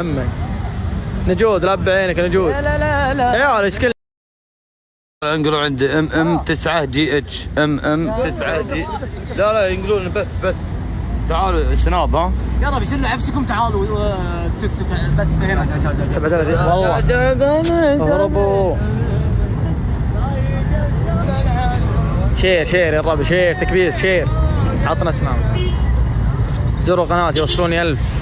محمد نجود لب عينك يا نجود. لا لا لا. يا عيال إيش كل انقلوا عندي إم إم 9 جي إتش إم إم 9 جي لا لا ينقلون بس بس. تعالوا سناب ها. يلا بيصير عفسكم تعالوا آه، تيك توك بس هنا. 37 والله. هربوا شير شير يا ربي شير تكبيس شير. عطنا اسمع زوروا قناتي وصلوني ألف.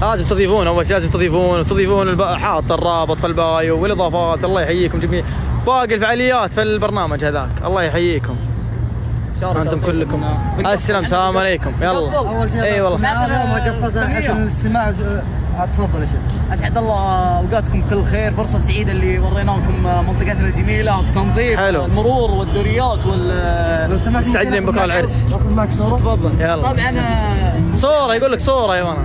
لازم تضيفون أول شيء لازم تضيفون وتضيفون الب... حاط الرابط في البايو والإضافات الله يحييكم جميع. باقي الفعاليات في البرنامج هذاك الله يحييكم. أنتم كلكم. السلام السلام عليكم. يلا. أول شيء أي والله. ما قصد حسن الاستماع آه، تفضل يا شيخ. أسعد الله أوقاتكم كل خير. فرصة سعيدة اللي وريناكم منطقتنا الجميلة التنظيف حلو. المرور والدوريات وال مستعدين بكره العرس. صورة؟ تفضل. يلا. طبعا آه، صورة يقول لك صورة يا وأنا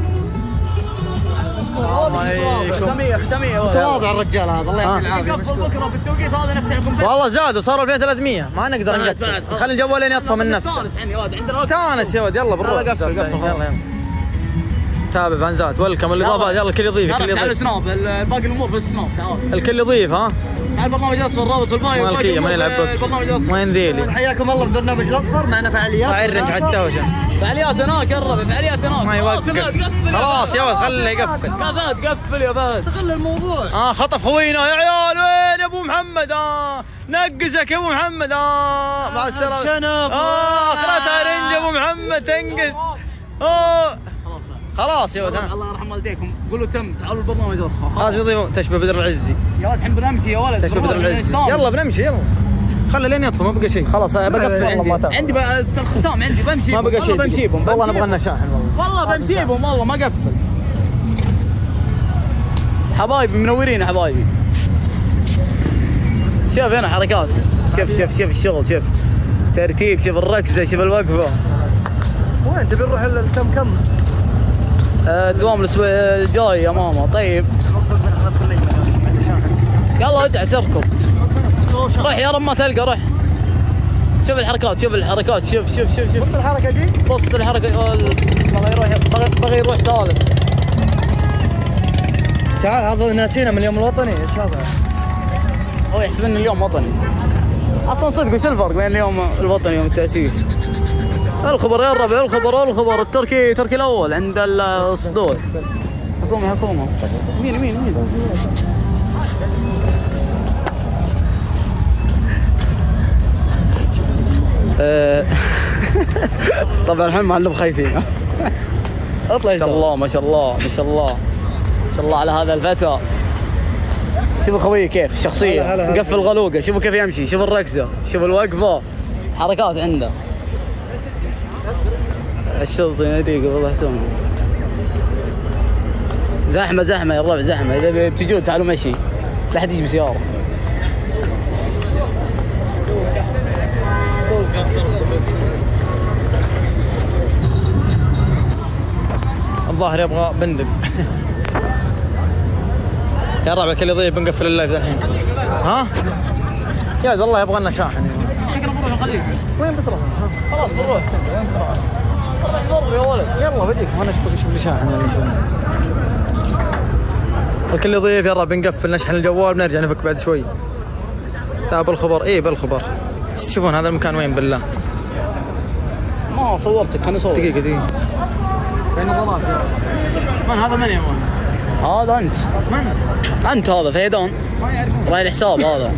السلام عليكم ختاميه ختاميه تواضع الرجال هذا الله يعطيه العافيه نقفل بكره بالتوقيت هذا نفتح لكم. والله زادوا صاروا 2300 ما نقدر نقفل. خلي الجوالين يطفى من نفسه. نستانس يعني يا ولد عندنا وقت. استانس يا ولد. يلا بنروح يلا قفل،. يلا. تابع فانزات. ويلكم. الاضافات يلا الكل يضيف الكل تعال تعال يضيف سناب باقي الأمور في السناب تعال. الكل يضيف ها؟ تعال برنامج أصفر الرابط في البايو باقي مالكية ما في البرنامج الاصفر وين ذيلي؟ حياكم الله ببرنامج الأصفر معنا فعاليات. عرج على التوشة فعاليات هناك قرب فعاليات هناك. ما خلاص يا يوقف خلاص يا ولد خله يقفل. يا فهد قفل يا فهد استغل الموضوع. آه خطف خوينا. يا عيال وين يا أبو محمد؟ آه نقزك يا أبو محمد. آه مع السلامة. شنب. آه اخرتها رنج يا أبو محمد تنقز. آه خلاص يا ولد الله يرحم والديكم. قولوا تم تعالوا البرنامج لازم يضيفون تشبه بدر العزي يا ولد الحين بنمشي يا ولد. تشبه بدر العزي. يلا بنمشي يلا. خلي لين يطفى ما بقى شيء. خلاص بقفل والله عندي. عندي بقى الختام عندي بمشي ما بقى شيء. والله بمشيبهم والله نبغى. لنا شاحن والله. والله بمشيبهم والله ما قفل. حبايبي منورين يا حبايبي. شوف هنا حركات. شوف شوف شوف الشغل شوف. ترتيب شوف الركزة شوف الوقفة. وين تبي نروح الكم كم؟ الدوام الأسبوع الجاي يا ماما. طيب. يلا ادعس اركض روح يا رب ما تلقى روح. شوف الحركات شوف الحركات شوف شوف شوف شوف. بص الحركة دي؟ بص الحركة. بغى يروح بغى- يروح ثالث تعال هذا ناسينا من اليوم الوطني. إيش هذا؟ هو يحسب ان اليوم وطني. أصلا صدق وش الفرق بين اليوم الوطني ويوم التأسيس؟ الخبر يا الربع الخبر الخبر. التركي التركي الأول عند الصدور. حكومة حكومة. يمين يمين يمين آه، طبعا الحين معلم خايفين. أطلع ما شاء الله ما شاء الله ما شاء الله. ما شاء الله على هذا الفتى. شوفوا خوي كيف هلا. مقفل غلوقة. شوفوا كيف يمشي. شوفوا الركزة. شوفوا الوقفة. حركات عنده. الشرطي يناديك والله يحترمك زحمة زحمة يا الربع زحمة. إذا بتجون تعالوا مشي. لا حد يجي بسيارة. الظاهر يبغى بندق. يا ربع الكل يضيف بنقفل اللايف الحين. ها؟ يا والله يبغى لنا شاحن. شكرا بروح نخليك وين بتروح؟ خلاص بنروح بنروح يا ولد يلا وأنا أشوف لي الكل يضيف يلا بنقفل نشحن الجوال بنرجع نفك بعد شوي. لا بالخبر إيه بالخبر. تشوفون هذا المكان وين؟ بالله. ما صورتك خليني اصور دقيقة دقيقة. بين الظلام من هذا من يا مان؟ هذا أنت. من؟ أنت هذا فيدون ما يعرفون. راعي الحساب هذا؟